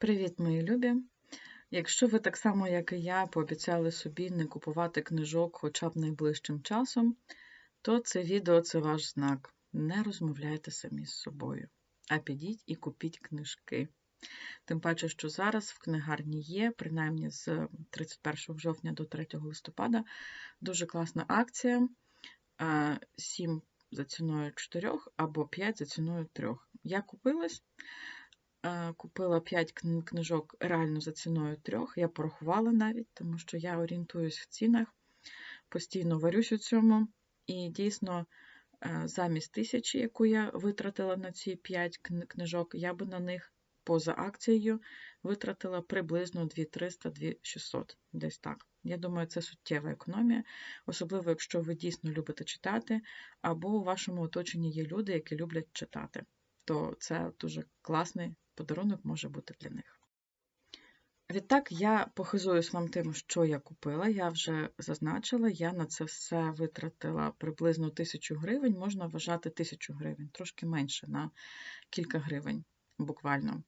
Привіт, мої любі! Якщо ви так само, як і я, пообіцяли собі не купувати книжок хоча б найближчим часом, то це відео це ваш знак. Не розмовляйте самі з собою, а підіть і купіть книжки. Тим паче, що зараз в книгарні є, принаймні з 31 жовтня до 3 листопада, дуже класна акція. 7 за ціною 4 або 5 за ціною 3. Я купилась. Купила 5 книжок реально за ціною трьох. Я порахувала навіть, тому що я орієнтуюсь в цінах, постійно варюсь у цьому. І дійсно, замість тисячі, яку я витратила на ці 5 книжок, я би на них поза акцією витратила приблизно 2300-2600. Десь так. Я думаю, це суттєва економія, особливо, якщо ви дійсно любите читати, або у вашому оточенні є люди, які люблять читати. То це дуже класний подарунок може бути для них. Відтак, я похизуюсь вам тим, що я купила. Я вже зазначила, я на це все витратила приблизно тисячу гривень, можна вважати тисячу гривень, трошки менше на кілька гривень буквально.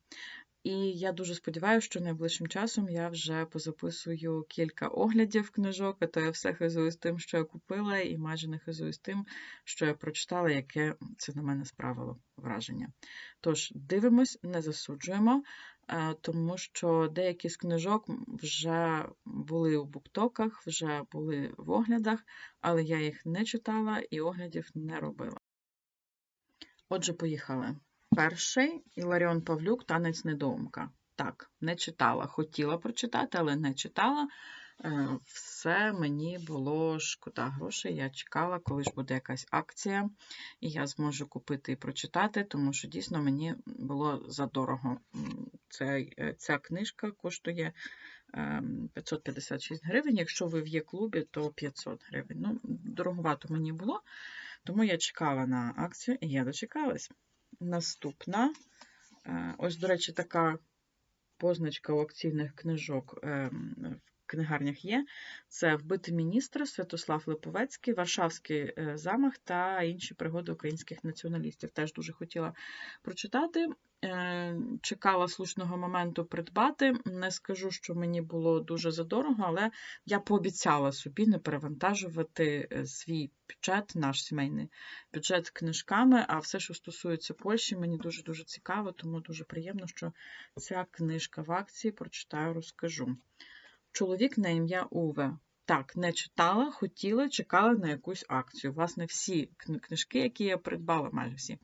І я дуже сподіваюся, що найближчим часом я вже позаписую кілька оглядів книжок, а то я все хизуюсь тим, що я купила, і майже не хизуюсь тим, що я прочитала, яке це на мене справило враження. Тож, дивимось, не засуджуємо, е, тому що деякі з книжок вже були у буктоках, вже були в оглядах, але я їх не читала і оглядів не робила. Отже, поїхали. Перший Іларіон Павлюк Танець недоумка. Так, не читала. Хотіла прочитати, але не читала. Е, все мені було шкода грошей. Я чекала, коли ж буде якась акція, і я зможу купити і прочитати, тому що дійсно мені було задорого. Ця, е, ця книжка коштує 556 ем, гривень. Якщо ви в є-клубі, то 500 гривень. Ну, Дороговато мені було, тому я чекала на акцію і я дочекалась. Наступна, е, ось, до речі, така позначка у акційних книжок ем, в книгарнях є. Це Вбити міністра, Святослав Липовецький, Варшавський е, замах та інші пригоди українських націоналістів. Теж дуже хотіла прочитати. Е, чекала слушного моменту придбати. Не скажу, що мені було дуже задорого, але я пообіцяла собі не перевантажувати е, свій бюджет, наш сімейний бюджет книжками. А все, що стосується Польщі, мені дуже-дуже цікаво, тому дуже приємно, що ця книжка в акції прочитаю, розкажу. Чоловік на ім'я Уве. Так, не читала, хотіла, чекала на якусь акцію. Власне, всі книжки, які я придбала, майже всі.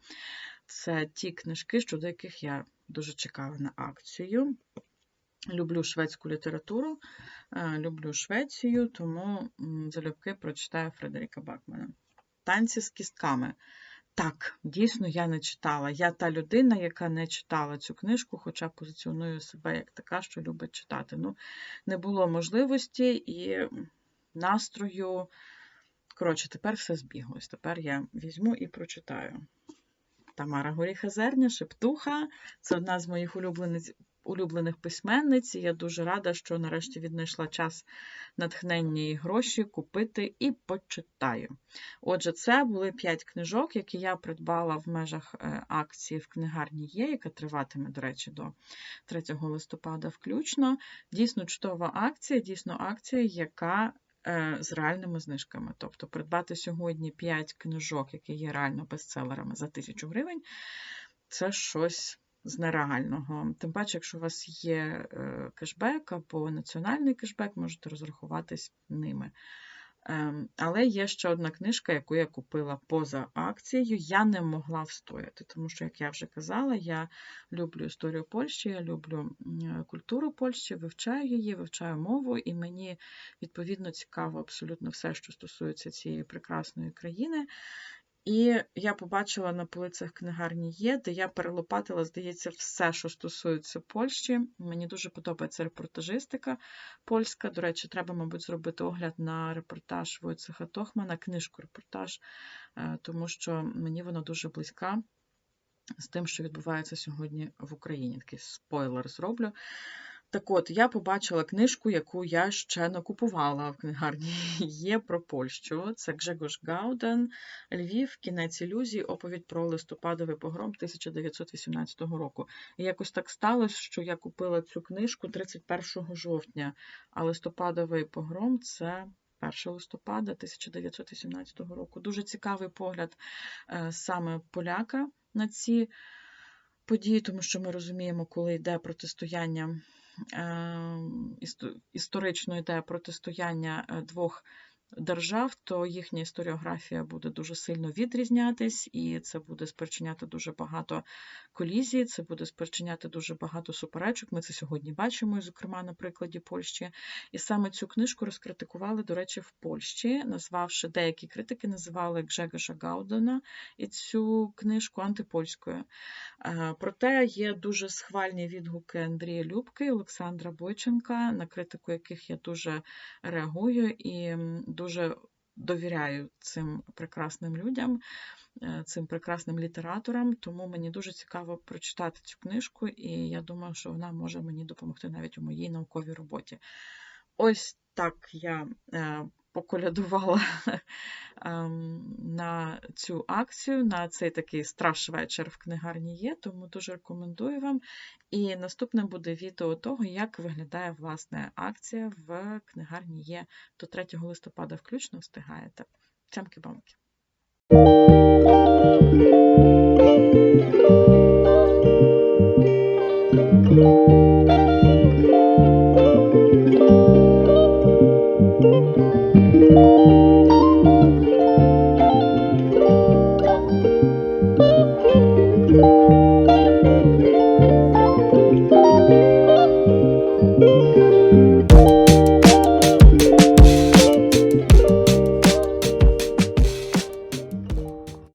Це ті книжки, щодо яких я дуже чекала на акцію. Люблю шведську літературу, е, люблю Швецію, тому залюбки прочитаю Фредеріка Бакмана. Танці з кістками. Так, дійсно, я не читала. Я та людина, яка не читала цю книжку, хоча позиціоную себе як така, що любить читати. Ну, Не було можливості і настрою. Коротше, тепер все збіглось. Тепер я візьму і прочитаю. Тамара Горіха-Зерня, Шептуха. Це одна з моїх улюблених улюблених письменниць. Я дуже рада, що нарешті віднайшла час натхнення і гроші купити і почитаю. Отже, це були 5 книжок, які я придбала в межах е, акції в книгарні є, яка триватиме, до речі, до 3 листопада включно. Дійсно чудова акція, дійсно акція, яка з реальними знижками. Тобто придбати сьогодні 5 книжок, які є реально бестселерами за 1000 гривень, це щось з нереального. Тим паче, якщо у вас є е, кешбек або національний кешбек, можете розрахуватись ними. Ем, але є ще одна книжка, яку я купила поза акцією. Я не могла встояти, тому що, як я вже казала, я люблю історію Польщі, я люблю культуру Польщі, вивчаю її, вивчаю мову, і мені відповідно цікаво абсолютно все, що стосується цієї прекрасної країни. І я побачила на полицях книгарні є, де я перелопатила, здається, все, що стосується Польщі. Мені дуже подобається репортажистика польська. До речі, треба, мабуть, зробити огляд на репортаж Войцеха Тохмана, книжку репортаж, е, тому що мені вона дуже близька з тим, що відбувається сьогодні в Україні. Такий спойлер зроблю. Так от, я побачила книжку, яку я ще не купувала в книгарні. Є про Польщу. Це Гжегош Гауден, Львів, кінець ілюзій, оповідь про листопадовий погром 1918 року. І якось так сталося, що я купила цю книжку 31 жовтня, а листопадовий погром це 1 листопада 1918 року. Дуже цікавий погляд е, саме поляка на ці події, тому що ми розуміємо, коли йде протистояння е, істо- йде протистояння е, двох держав, то їхня історіографія буде дуже сильно відрізнятись, і це буде спричиняти дуже багато колізій, це буде спричиняти дуже багато суперечок. Ми це сьогодні бачимо, зокрема, на прикладі Польщі. І саме цю книжку розкритикували, до речі, в Польщі, назвавши деякі критики, називали Гжегоша Гаудена і цю книжку антипольською. Е, Проте є дуже схвальні відгуки Андрія Любки і Олександра Бойченка, на критику яких я дуже реагую і дуже довіряю цим прекрасним людям, е, цим прекрасним літераторам. Тому мені дуже цікаво прочитати цю книжку, і я думаю, що вона може мені допомогти навіть у моїй науковій роботі. Ось так я е, поколядувала ем, на цю акцію, на цей такий страш-вечір в книгарні є, тому дуже рекомендую вам. І наступне буде відео того, як виглядає власне акція в книгарні є до 3 листопада, включно встигаєте. Цямки-бамки!